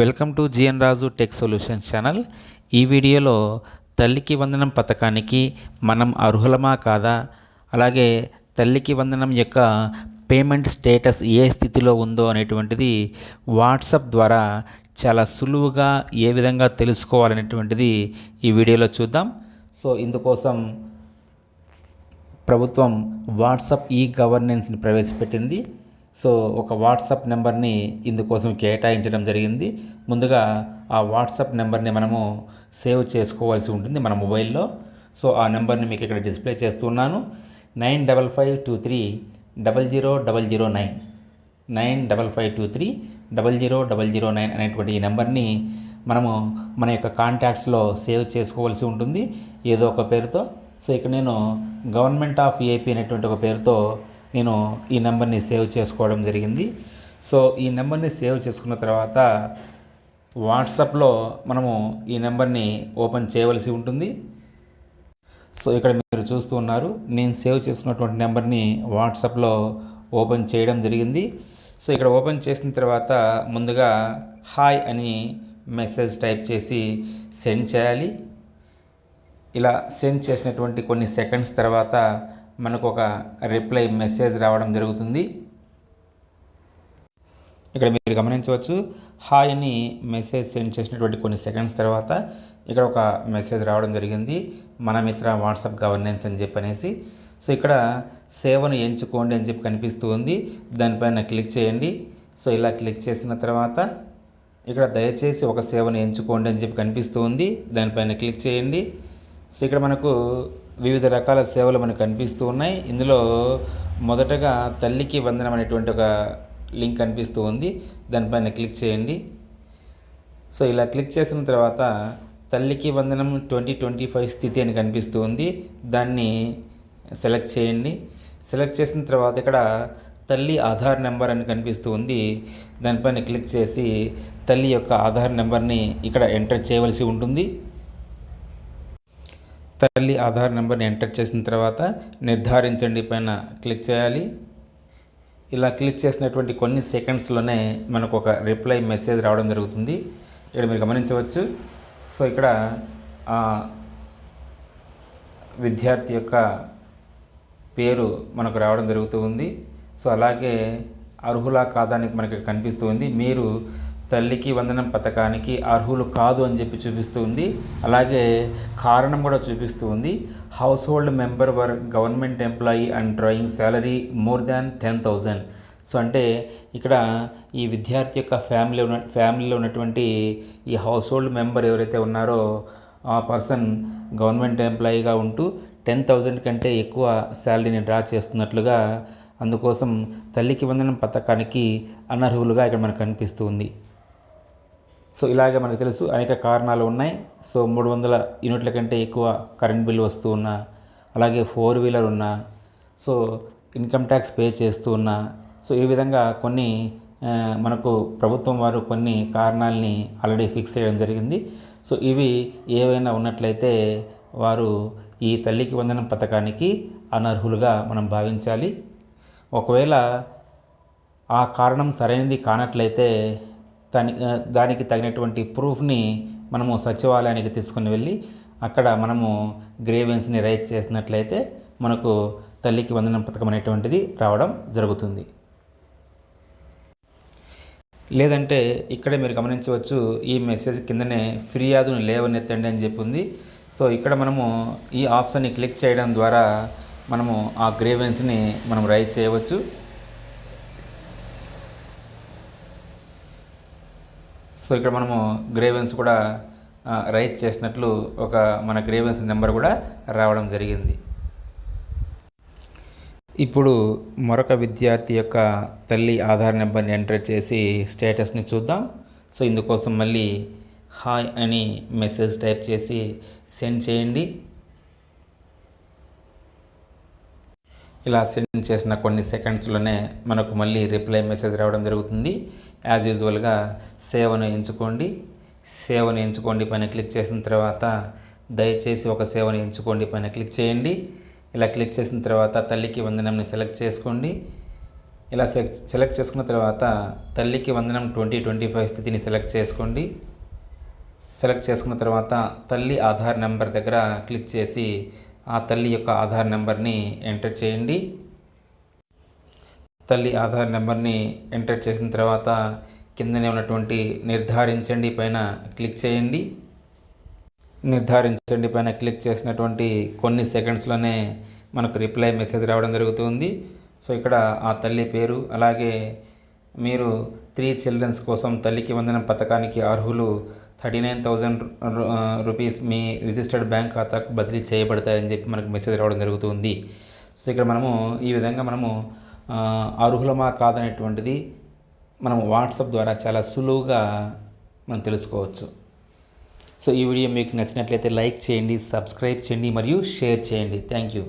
Welcome to GN Raju tech solution channel. ఈ వీడియోలో తల్లికి వందనం పథకానికి మనం అర్హులమా కాదా? అలాగే తల్లికి వందనం యొక్క పేమెంట్ స్టేటస్ ఏ స్థితిలో ఉందో అనేటువంటిది వాట్సాప్ ద్వారా చాలా సులువుగా ఏ విధంగా తెలుసుకోవాలనేటువంటిది ఈ వీడియోలో చూద్దాం. సో ఇందుకోసం ప్రభుత్వం వాట్సాప్ ఈ గవర్నెన్స్ని ప్రవేశపెట్టింది. సో ఒక వాట్సాప్ నెంబర్ని ఇందుకోసం కేటాయించడం జరిగింది. ముందుగా ఆ వాట్సాప్ నెంబర్ని మనము సేవ్ చేసుకోవాల్సి ఉంటుంది మన మొబైల్లో. సో ఆ నెంబర్ని మీకు ఇక్కడ డిస్ప్లే చేస్తున్నాను. Nine double five two three double zero double zero nine. Nine double five two three double zero double zero nine అనేటువంటి ఈ నెంబర్ని మనము మన యొక్క కాంటాక్ట్స్లో సేవ్ చేసుకోవాల్సి ఉంటుంది. ఏదో ఒక పేరుతో. సో ఇక్కడ నేను గవర్నమెంట్ ఆఫ్ ఏపీ అనేటువంటి ఒక పేరుతో నేను ఈ నెంబర్ని సేవ్ చేసుకోవడం జరిగింది. సో ఈ నెంబర్ని సేవ్ చేసుకున్న తర్వాత వాట్సాప్లో మనము ఈ నెంబర్ని ఓపెన్ చేయవలసి ఉంటుంది. సో ఇక్కడ మీరు చూస్తూ ఉన్నారు నేను సేవ్ చేసుకున్నటువంటి నెంబర్ని వాట్సాప్లో ఓపెన్ చేయడం జరిగింది. సో ఇక్కడ ఓపెన్ చేసిన తర్వాత ముందుగా హాయ్ అని మెసేజ్ టైప్ చేసి సెండ్ చేయాలి. ఇలా సెండ్ చేసినటువంటి కొన్ని సెకండ్స్ తర్వాత మనకు ఒక రిప్లై మెసేజ్ రావడం జరుగుతుంది. ఇక్కడ మీరు గమనించవచ్చు హాయ్ అని మెసేజ్ సెండ్ చేసినటువంటి కొన్ని సెకండ్స్ తర్వాత ఇక్కడ ఒక మెసేజ్ రావడం జరిగింది. మన మిత్ర వాట్సాప్ గవర్నెన్స్ అని చెప్పి అనేసి సో ఇక్కడ సేవను ఎంచుకోండి అని చెప్పి కనిపిస్తూ ఉంది. దానిపైన క్లిక్ చేయండి. సో ఇలా క్లిక్ చేసిన తర్వాత ఇక్కడ దయచేసి ఒక సేవను ఎంచుకోండి అని చెప్పి కనిపిస్తూ ఉంది. దానిపైన క్లిక్ చేయండి. సో ఇక్కడ మనకు వివిధ రకాల సేవలు మనకు కనిపిస్తూ ఉన్నాయి. ఇందులో మొదటగా తల్లికి వందనం అనేటువంటి ఒక లింక్ కనిపిస్తూ ఉంది. దానిపైన క్లిక్ చేయండి. సో ఇలా క్లిక్ చేసిన తర్వాత తల్లికి వందనం ట్వంటీ ట్వంటీ ఫైవ్ స్థితి అని కనిపిస్తూ ఉంది. దాన్ని సెలెక్ట్ చేయండి. సెలెక్ట్ చేసిన తర్వాత ఇక్కడ తల్లి ఆధార్ నెంబర్ అని కనిపిస్తూ ఉంది. దానిపైన క్లిక్ చేసి తల్లి యొక్క ఆధార్ నెంబర్ని ఇక్కడ ఎంటర్ చేయవలసి ఉంటుంది. తల్లి ఆధార్ నెంబర్ని ఎంటర్ చేసిన తర్వాత నిర్ధారించండి పైన క్లిక్ చేయాలి. ఇలా క్లిక్ చేసినటువంటి కొన్ని సెకండ్స్లోనే మనకు ఒక రిప్లై మెసేజ్ రావడం జరుగుతుంది. ఇక్కడ మీరు గమనించవచ్చు. సో ఇక్కడ ఆ విద్యార్థి యొక్క పేరు మనకు రావడం జరుగుతూ ఉంది. సో అలాగే అర్హులా కాదా అని మనకి కనిపిస్తూ ఉంది. మీరు తల్లికి వందనం పథకానికి అర్హులు కాదు అని చెప్పి చూపిస్తూ ఉంది. అలాగే కారణం కూడా చూపిస్తూ ఉంది. House hold member or government employee and drawing salary more than ten thousand. So అంటే ఇక్కడ ఈ విద్యార్థి యొక్క ఫ్యామిలీ ఉన్న ఫ్యామిలీలో ఉన్నటువంటి ఈ హౌస్ హోల్డ్ మెంబర్ ఎవరైతే ఉన్నారో ఆ పర్సన్ గవర్నమెంట్ ఎంప్లాయీగా ఉంటూ టెన్ థౌజండ్ కంటే ఎక్కువ శాలరీని డ్రా చేస్తున్నట్లుగా అందుకోసం తల్లికి వందనం పథకానికి అనర్హులుగా ఇక్కడ మనకు కనిపిస్తుంది సో ఇలాగే మనకు తెలుసు అనేక కారణాలు ఉన్నాయి. సో మూడు వందల యూనిట్ల కంటే ఎక్కువ కరెంట్ బిల్ వస్తూ ఉన్నా అలాగే ఫోర్ వీలర్ ఉన్నా సో ఇన్కమ్ ట్యాక్స్ పే చేస్తూ ఉన్నా సో ఈ విధంగా కొన్ని మనకు ప్రభుత్వం వారు కొన్ని కారణాలని ఆల్రెడీ ఫిక్స్ చేయడం జరిగింది. సో ఇవి ఏవైనా ఉన్నట్లయితే వారు ఈ తల్లికి వందనం పథకానికి అనర్హులుగా మనం భావించాలి. ఒకవేళ ఆ కారణం సరైనది కానట్లయితే దాని దానికి తగినటువంటి ప్రూఫ్ని మనము సచివాలయానికి తీసుకుని వెళ్ళి అక్కడ మనము గ్రేవెన్స్ని రైట్ చేసినట్లయితే మనకు తల్లికి వందనం పథకం అనేటువంటిది రావడం జరుగుతుంది. లేదంటే ఇక్కడే మీరు గమనించవచ్చు ఈ మెసేజ్ కిందనే ఫిర్యాదును లేవనెత్తండి అని చెప్పి ఉంది సో ఇక్కడ మనము ఈ ఆప్షన్ని క్లిక్ చేయడం ద్వారా మనము ఆ గ్రేవెన్స్ని మనం రైజ్ చేయవచ్చు. సో ఇక్కడ మనము గ్రేవెన్స్ కూడా రైజ్ రైట్ చేసినట్లు ఒక మన గ్రేవెన్స్ నెంబర్ కూడా రావడం జరిగింది. ఇప్పుడు మరొక విద్యార్థి యొక్క తల్లి ఆధార్ నెంబర్ని ఎంటర్ చేసి స్టేటస్ని చూద్దాం. సో ఇందుకోసం మళ్ళీ హాయ్ అని మెసేజ్ టైప్ చేసి సెండ్ చేయండి. ఇలా సెండ్ చేసిన కొన్ని సెకండ్స్లోనే మనకు మళ్ళీ రిప్లై మెసేజ్ రావడం జరుగుతుంది. యాజ్ యూజువల్గా సేవను ఎంచుకోండి. సేవను ఎంచుకోండి పైన క్లిక్ చేసిన తర్వాత దయచేసి ఒక సేవను ఎంచుకోండి పైన క్లిక్ చేయండి. ఇలా క్లిక్ చేసిన తర్వాత తల్లికి వందనంని సెలెక్ట్ చేసుకోండి. ఇలా సెలెక్ట్ సెలెక్ట్ చేసుకున్న తర్వాత Thalliki Vandanam twenty twenty five స్థితిని సెలెక్ట్ చేసుకోండి. సెలెక్ట్ చేసుకున్న తర్వాత తల్లి ఆధార్ నెంబర్ దగ్గర క్లిక్ చేసి ఆ తల్లి యొక్క ఆధార్ నెంబర్ని ఎంటర్ చేయండి. తల్లి ఆధార్ నెంబర్ని ఎంటర్ చేసిన తర్వాత కిందనే ఉన్నటువంటి నిర్ధారించండి పైన క్లిక్ చేయండి. నిర్ధారించండి పైన క్లిక్ చేసినటువంటి కొన్ని సెకండ్స్లోనే మనకు రిప్లై మెసేజ్ రావడం జరుగుతుంది. సో ఇక్కడ ఆ తల్లి పేరు అలాగే మీరు త్రీ చిల్డ్రన్స్ కోసం తల్లికి వందనం పథకానికి అర్హులు థర్టీ నైన్ థౌజండ్ రూపీస్ మీ రిజిస్టర్డ్ బ్యాంక్ ఖాతాకు బదిలీ చేయబడతాయని చెప్పి మనకు మెసేజ్ రావడం జరుగుతుంది. సో ఇక్కడ మనము ఈ విధంగా మనము అర్హులమా కాదనేటువంటిది మనం వాట్సాప్ ద్వారా చాలా సులువుగా మనం తెలుసుకోవచ్చు. సో ఈ వీడియో మీకు నచ్చినట్లయితే లైక్ చేయండి సబ్స్క్రైబ్ చేయండి మరియు షేర్ చేయండి. Thank you.